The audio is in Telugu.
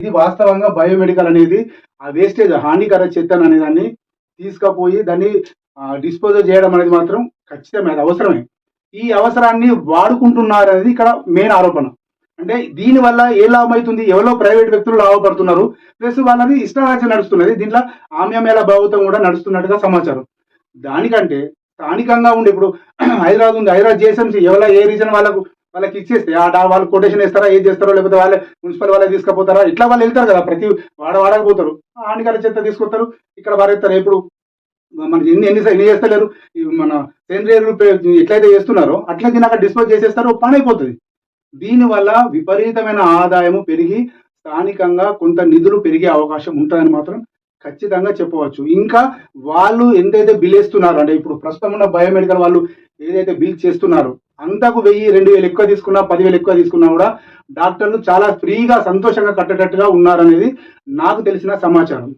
ఇది వాస్తవంగా బయోమెడికల్ అనేది ఆ వేస్టేజ్ హానికర చెత్తను అనే దాన్ని తీసుకుపోయి దాన్ని డిస్పోజల్ చేయడం అనేది మాత్రం ఖచ్చితమే అది అవసరమే. ఈ అవసరాన్ని వాడుకుంటున్నారు అనేది ఇక్కడ మెయిన్ ఆరోపణ. అంటే దీనివల్ల ఏ లాభం అవుతుంది ఎవరో ప్రైవేట్ వ్యక్తులు లాభపడుతున్నారు. ప్లస్ వాళ్ళది ఇష్టారాజ్యం నడుస్తున్నది. దీంట్లో ఆమ్యమేళ భావితం కూడా నడుస్తున్నట్టుగా సమాచారం. దానికంటే స్థానికంగా ఉండి ఇప్పుడు హైదరాబాద్ ఉంది. హైదరాబాద్ జేఎస్ఎంసీ ఎవరో ఏ రీజన్ వాళ్ళకు వాళ్ళకి ఇచ్చేస్తే ఆ వాళ్ళు కొటేషన్ ఇస్తారా ఏం చేస్తారో లేకపోతే వాళ్ళే మున్సిపల్ వాళ్ళే తీసుకుపోతారా? ఇట్లా వాళ్ళు వెళ్తారు కదా ప్రతి వాడ వాడకపోతారు హానికర చెత్త తీసుకొస్తారు ఇక్కడ వారేస్తారు ఎప్పుడు మన ఎన్ని ఎన్ని ఎన్ని చేస్తలేరు? మన సేంద్రియ ఎట్లయితే చేస్తున్నారో అట్లా దీన్ని అక్కడ డిస్పోజ్ చేసేస్తారో పని అయిపోతుంది. దీనివల్ల విపరీతమైన ఆదాయము పెరిగి స్థానికంగా కొంత నిధులు పెరిగే అవకాశం ఉంటుందని మాత్రం ఖచ్చితంగా చెప్పవచ్చు. ఇంకా వాళ్ళు ఎంతైతే బిల్ వేస్తున్నారో అంటే ఇప్పుడు ప్రస్తుతం ఉన్న బయోమెడికల్ వాళ్ళు ఏదైతే బిల్ చేస్తున్నారో అంతకు వెయ్యి రెండు వేలు ఎక్కువ తీసుకున్నా పదివేలు ఎక్కువ తీసుకున్నా కూడా డాక్టర్లు చాలా ఫ్రీగా సంతోషంగా కట్టేటట్టుగా ఉన్నారనేది నాకు తెలిసిన సమాచారం.